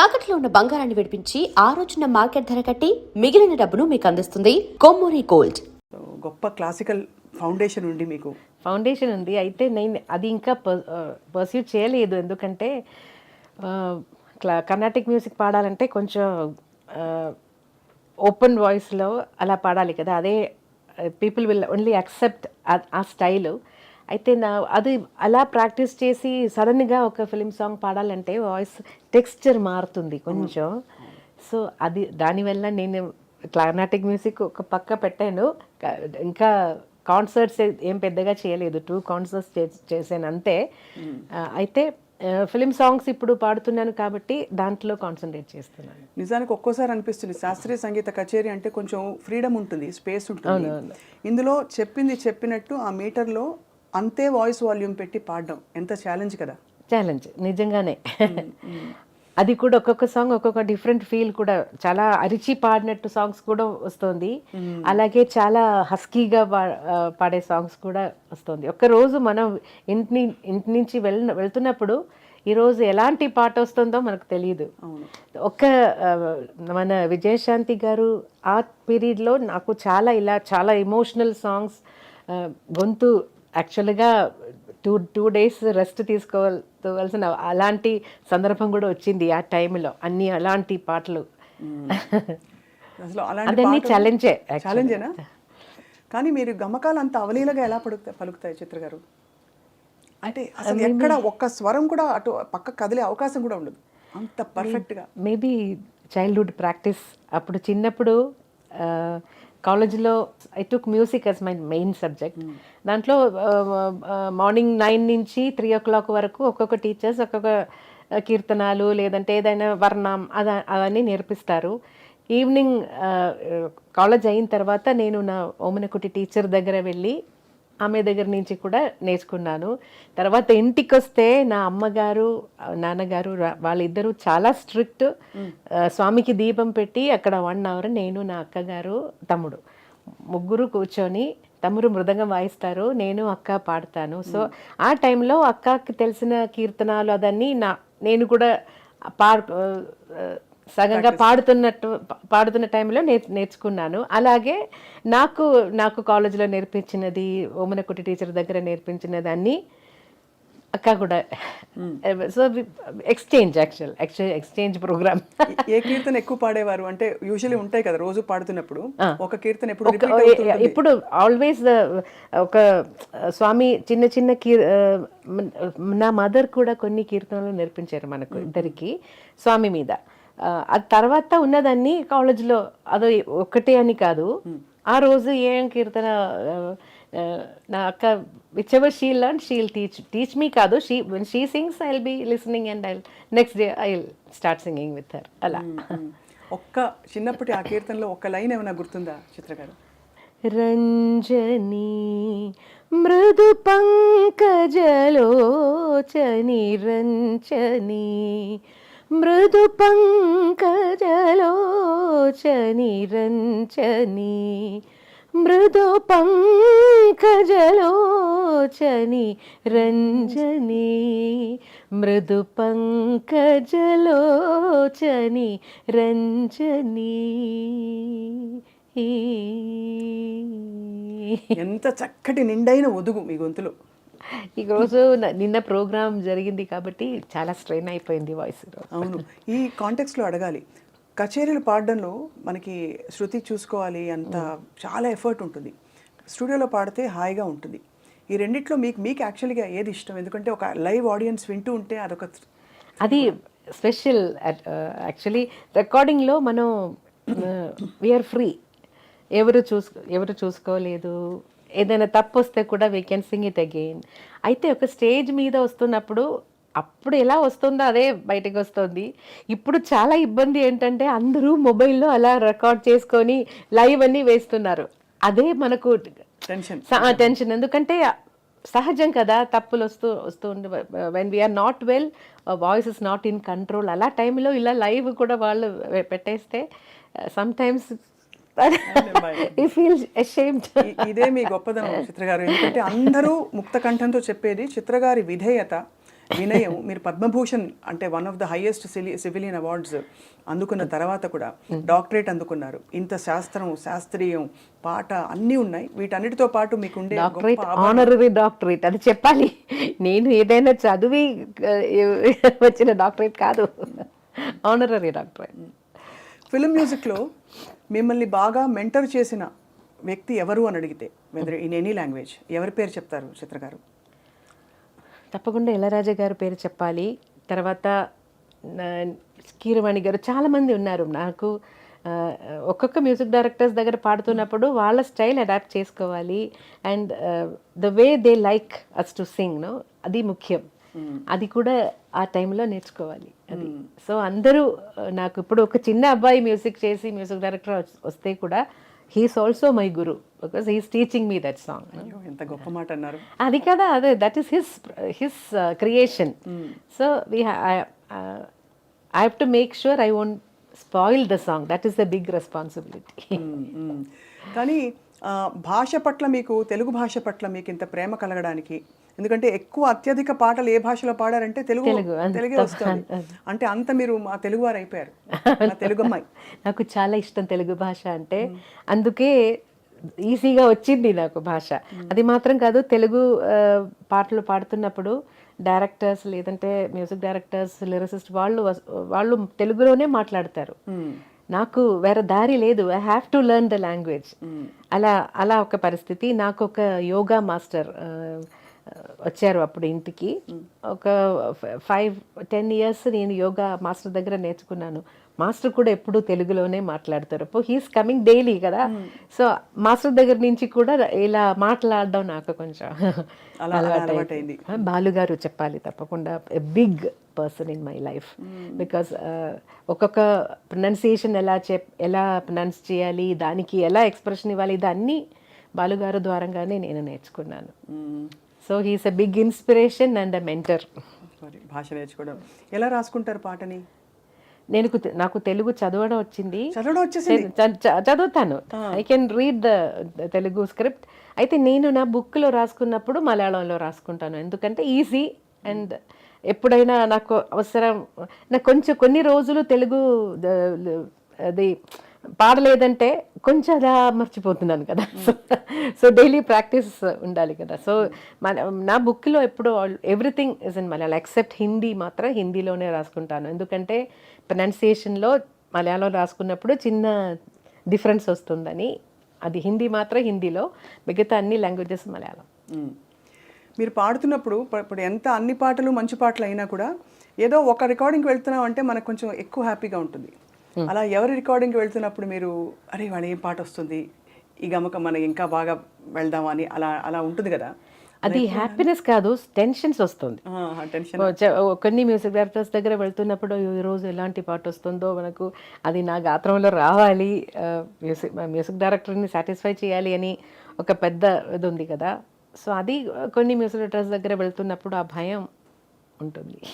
తాకట్లో ఉన్న బంగారాన్ని విడిపించి ఆ రోజున మార్కెట్ ధర కట్టి మిగిలిన డబ్బును మీకు అందిస్తుంది కొమ్మూరి గోల్డ్. గొప్ప క్లాసికల్ ఫౌండేషన్ ఉండి మీకు. ఫౌండేషన్ ఉంది. అయితే నేను అది ఇంకా పర్సీవ్ చేయలేదు. ఎందుకంటే క్లా కర్ణాటిక్ మ్యూజిక్ పాడాలంటే కొంచెం ఓపెన్ వాయిస్లో అలా పాడాలి కదా. అదే పీపుల్ విల్ ఓన్లీ అక్సెప్ట్ ఆ స్టైల్ అయితే నా అది అలా ప్రాక్టీస్ చేసి సడన్గా ఒక ఫిలిం సాంగ్ పాడాలంటే వాయిస్ టెక్స్చర్ మారుతుంది కొంచెం. సో అది దానివల్ల నేను కర్ణాటిక్ మ్యూజిక్ ఒక పక్క పెట్టాను. ఇంకా కాన్సర్ట్స్ ఏం పెద్దగా చేయలేదు. టూ కాన్సర్ట్స్ చేశాను అంతే. అయితే ఫిలిం సాంగ్స్ ఇప్పుడు పాడుతున్నాను కాబట్టి దాంట్లో కాన్సన్ట్రేట్ చేస్తున్నాను. నిజానికి ఒక్కోసారి అనిపిస్తుంది. శాస్త్రీయ సంగీత కచేరీ అంటే కొంచెం ఫ్రీడమ్ ఉంటుంది స్పేస్ ఉంటుంది. ఇందులో చెప్పింది చెప్పినట్టు ఆ మీటర్లో అంతే వాయిస్ వాల్యూమ్ పెట్టి పాడడం ఎంత ఛాలెంజ్ కదా. ఛాలెంజ్ నిజంగానే. అది కూడా ఒక్కొక్క సాంగ్ ఒక్కొక్క డిఫరెంట్ ఫీల్ కూడా చాలా అరిచి పాడినట్టు సాంగ్స్ కూడా వస్తుంది. అలాగే చాలా హస్కీగా పాడే సాంగ్స్ కూడా వస్తుంది. ఒక్క రోజు మనం ఇంటి ఇంటి నుంచి వెళ్ వెళ్తున్నప్పుడు ఈరోజు ఎలాంటి పాట వస్తుందో మనకు తెలియదు. ఒక్క మన విజయశాంతి గారు ఆ పీరియడ్లో నాకు చాలా ఇలా చాలా ఎమోషనల్ సాంగ్స్ గొంతు యాక్చువల్గా టూ టూ డేస్ రెస్ట్ తీసుకోవాల్సిన అలాంటి సందర్భం కూడా వచ్చింది ఆ టైంలో. అన్ని అలాంటి పాటలు. అసలు అలాంటి అదన్నీ ఛాలెంజే ఛాలెంజేనా కానీ మీరు గమకాలు అంత అవలీలగా ఎలా పలుకుతాయి పలుకుతాయి చిత్ర గారు? అంటే అసలు ఎక్కడ ఒక్క స్వరం కూడా అటు పక్క కదిలే అవకాశం కూడా ఉండదు. అంత పర్ఫెక్ట్గా మేబీ చైల్డ్హుడ్ ప్రాక్టీస్ అప్పుడు చిన్నప్పుడు కాలేజ్లో I took music as my main subject దాంట్లో మార్నింగ్ నైన్ నుంచి త్రీ ఓ క్లాక్ వరకు ఒక్కొక్క టీచర్స్ ఒక్కొక్క ఆ, కీర్తనాలు లేదంటే ఏదైనా వర్ణం అద అవన్నీ నేర్పిస్తారు. ఈవినింగ్ కాలేజ్ అయిన తర్వాత నేను నా ఓమనకుటి టీచర్ దగ్గర వెళ్ళి ఆమె దగ్గర నుంచి కూడా నేర్చుకున్నాను. తర్వాత ఇంటికి వస్తే నా అమ్మగారు నాన్నగారు వాళ్ళిద్దరూ చాలా స్ట్రిక్ట్. స్వామికి దీపం పెట్టి అక్కడ వన్ అవర్ నేను నా అక్కగారు తమ్ముడు. ముగ్గురు కూర్చొని తమ్ముడు మృదంగం వాయిస్తారు నేను అక్క పాడతాను. సో ఆ టైంలో అక్కకి తెలిసిన కీర్తనాలు అదన్నీ నా నేను కూడా పా సగంగా పాడుతున్నట్టు పాడుతున్న టైంలో నేర్ నేర్చుకున్నాను. అలాగే నాకు నాకు కాలేజీలో నేర్పించినది ఓమనకుటి టీచర్ దగ్గర నేర్పించినది అన్నీ అక్క కూడా. So exchange actual actual exchange program ఏ- కీర్తన ఎక్కువ పాడేవారు? అంటే యూజువల్లీ ఉంటాయి కదా రోజు పాడుతున్నప్పుడు. ఒక కీర్తన ఎప్పుడు. ఇప్పుడు ఆల్వేస్ ఒక స్వామి చిన్న చిన్న కీర్ మ- నా మదర్ కూడా కొన్ని కీర్తనలు నేర్పించారు మనకు ఇద్దరికి స్వామి మీద. ఆ, అది తర్వాత ఉన్నదాన్ని కాలేజ్లో అదో ఒక్కటే అని కాదు. ఆ రోజు ఏం కీర్తన నా అక్క whichever she'll learn she'll teach teach me కాదు. She she sings I will be listening and I next day I start singing with her అలా. ఒక్క చిన్నప్పటి ఆ కీర్తనలో ఒక్క లైన్ ఏమైనా గుర్తుందా చిత్ర గారు? రంజని మృదు పంకజలోచని రంచని మృదు పంకజలోచని రంచని మృదు పంకజలోచని రంజని. మృదు పంకజలోచని రంజని. ఎంత చక్కటి నిండైన ఒదుగు మీ గొంతులో. ఈ రోజు న- నిన్న ప్రోగ్రామ్ జరిగింది కాబట్టి చాలా స్ట్రెయిన్ అయిపోయింది వాయిస్ అవును. ఈ కాంటెక్స్లో అడగాలి. కచేరీలు పాడడంలో మనకి శృతి చూసుకోవాలి అంత చాలా ఎఫర్ట్ ఉంటుంది. స్టూడియోలో పాడితే హాయిగా ఉంటుంది. ఈ రెండిట్లో మీకు మీకు యాక్చువల్గా ఏది ఇష్టం? ఎందుకంటే ఒక లైవ్ ఆడియన్స్ వింటూ ఉంటే అదొక అది స్పెషల్ యాక్చువల్లీ రికార్డింగ్లో మనం వీఆర్ ఫ్రీ ఎవరు చూసుకో ఎవరు చూసుకోలేదు? ఏదైనా తప్పు వస్తే కూడా we can sing it again అయితే ఒక స్టేజ్ మీద వస్తున్నప్పుడు అప్పుడు ఎలా వస్తుందో అదే బయటకు వస్తుంది. ఇప్పుడు చాలా ఇబ్బంది ఏంటంటే అందరూ మొబైల్లో అలా రికార్డ్ చేసుకొని లైవ్ అన్నీ వేస్తున్నారు. అదే మనకు టెన్షన్ టెన్షన్ ఎందుకంటే సహజం కదా తప్పులు వస్తూ వస్తూ when we're not well voice is not in control అలా టైంలో ఇలా లైవ్ కూడా వాళ్ళు పెట్టేస్తే సమ్ ఫీల్ ఇదే మీ గొప్పదనం చిత్ర గారు. ఎందుకంటే అందరూ ముక్త కంఠంతో చెప్పేది చిత్ర గారి విధేయత వినయం. మీరు పద్మభూషణ్ అంటే one of the highest civilian awards అందుకున్న తర్వాత కూడా డాక్టరేట్ అందుకున్నారు. ఇంత శాస్త్రం శాస్త్రీయం పాట అన్నీ ఉన్నాయి. వీటన్నిటితో పాటు మీకు ఉండే డాక్టరేట్ అది చెప్పాలి. నేను ఏదైనా చదివి వచ్చిన డాక్టరేట్ కాదు. ఆనరరీ డాక్టరేట్ ఫిల్మ్ మ్యూజిక్లో మిమ్మల్ని బాగా మెంటర్ చేసిన వ్యక్తి ఎవరు అని అడిగితే వెదర్ ఇన్ ఎనీ లాంగ్వేజ్ ఎవరి పేరు చెప్తారు చిత్ర గారు? తప్పకుండా ఇళరాజా గారి పేరు చెప్పాలి. తర్వాత కీరవాణి గారు చాలామంది ఉన్నారు. నాకు ఒక్కొక్క మ్యూజిక్ డైరెక్టర్స్ దగ్గర పాడుతున్నప్పుడు వాళ్ళ స్టైల్ అడాప్ట్ చేసుకోవాలి. And the way they like us to sing no? అది ముఖ్యం. అది కూడా ఆ టైంలో నేర్చుకోవాలి. అది. సో అందరూ నాకు ఇప్పుడు ఒక చిన్న అబ్బాయి మ్యూజిక్ చేసి మ్యూజిక్ డైరెక్టర్ వస్తే కూడా he's also my guru because he's teaching me that song ఎంత గొప్ప మాట అన్నారు అది కదా అదే that is his his creation. So we I have to make sure I won't spoil the song that is the big responsibility. కానీ భాష పట్ల మీకు తెలుగు భాష పట్ల మీకు ఇంత ప్రేమ కలగడానికి ఎందుకంటే ఎక్కువ అత్యధిక పాటలు ఏ భాషలో పాడారంటే తెలుగు తెలుగు, వస్తుంది. అంటే అంత మీరు మా తెలుగు వారు అయిపోయారు. తెలుగు అమ్మాయి. నాకు చాలా ఇష్టం తెలుగు భాష అంటే అందుకే ఈజీగా వచ్చింది నాకు భాష. అది మాత్రం కాదు తెలుగు పాటలు పాడుతున్నప్పుడు డైరెక్టర్స్ లేదంటే మ్యూజిక్ డైరెక్టర్స్ లిరిసిస్ట్ వాళ్ళు వాళ్ళు తెలుగులోనే మాట్లాడతారు. నాకు వేరే దారి లేదు. I have to learn the language అలా అలా ఒక పరిస్థితి. నాకు ఒక యోగా మాస్టర్ వచ్చారు అప్పుడు ఇంటికి. ఒక ఫైవ్ టెన్ ఇయర్స్ నేను యోగా మాస్టర్ దగ్గర నేర్చుకున్నాను. మాస్టర్ కూడా ఎప్పుడు తెలుగులోనే మాట్లాడతారు. అప్పుడు హీస్ కమింగ్ డైలీ కదా. సో మాస్టర్ దగ్గర నుంచి కూడా ఇలా మాట్లాడడం నాకు కొంచెం అలా అలా అలవాటైంది. ఆ, బాలు గారు చెప్పాలి తప్పకుండా. Big person in my life because ఒక్కొక్క ప్రొనౌన్సియేషన్ ఎలా చెప్ ఎలా ప్రొనౌన్స్ చేయాలి దానికి ఎలా ఎక్స్ప్రెషన్ ఇవ్వాలి ఇదన్నీ బాలుగారు ద్వారంగానే నేను నేర్చుకున్నాను. మ్మ్. So he's a big inspiration and a mentor భాష నేర్చుకోవడం. ఎలా రాసుకుంటారు పాటని? నేను నాకు తెలుగు చదవడం వచ్చింది. చదువుతాను. I can read the Telugu script అయితే నేను నా బుక్లో రాసుకున్నప్పుడు మలయాళంలో రాసుకుంటాను. ఎందుకంటే ఈజీ అండ్ ఎప్పుడైనా నాకు అవసరం. నాకు కొంచెం కొన్ని రోజులు తెలుగు అది పాడలేదంటే కొంచెం అలా మర్చిపోతున్నాను కదా. సో సో డైలీ ప్రాక్టీస్ ఉండాలి కదా. సో మన నా బుక్లో ఎప్పుడు everything is in Malayalam except Hindi మాత్రం హిందీలోనే రాసుకుంటాను. ఎందుకంటే ప్రొనౌన్సియేషన్లో మలయాళం రాసుకున్నప్పుడు చిన్న డిఫరెన్స్ వస్తుందని. అది హిందీ మాత్రం హిందీలో మిగతా అన్ని లాంగ్వేజెస్ మలయాళం. మీరు పాడుతున్నప్పుడు ఇప్పుడు ఎంత అన్ని పాటలు మంచి పాటలు అయినా కూడా ఏదో ఒక రికార్డింగ్కి వెళ్తున్నాం అంటే మనకు కొంచెం ఎక్కువ హ్యాపీగా ఉంటుంది. అలా ఎవరి రికార్డింగ్కి వెళ్తున్నప్పుడు మీరు అరే వాడు ఏం పాట వస్తుంది? ఈ గమక మనం ఇంకా బాగా వెళ్దామని అలా అలా ఉంటుంది కదా? అది హ్యాపీనెస్ కాదు టెన్షన్స్ వస్తుంది. కొన్ని మ్యూజిక్ డైరెక్టర్స్ దగ్గర వెళ్తున్నప్పుడు ఈ రోజు ఎలాంటి పాట వస్తుందో మనకు అది నా గాత్రంలో రావాలి మ్యూజిక్ మ్యూజిక్ డైరెక్టర్ని సాటిస్ఫై చేయాలి అని ఒక పెద్ద ఇది ఉంది కదా? సో అది కొన్ని మ్యూజిక్ డైరెక్టర్స్ దగ్గర వెళ్తున్నప్పుడు ఆ భయం ఉంటుంది.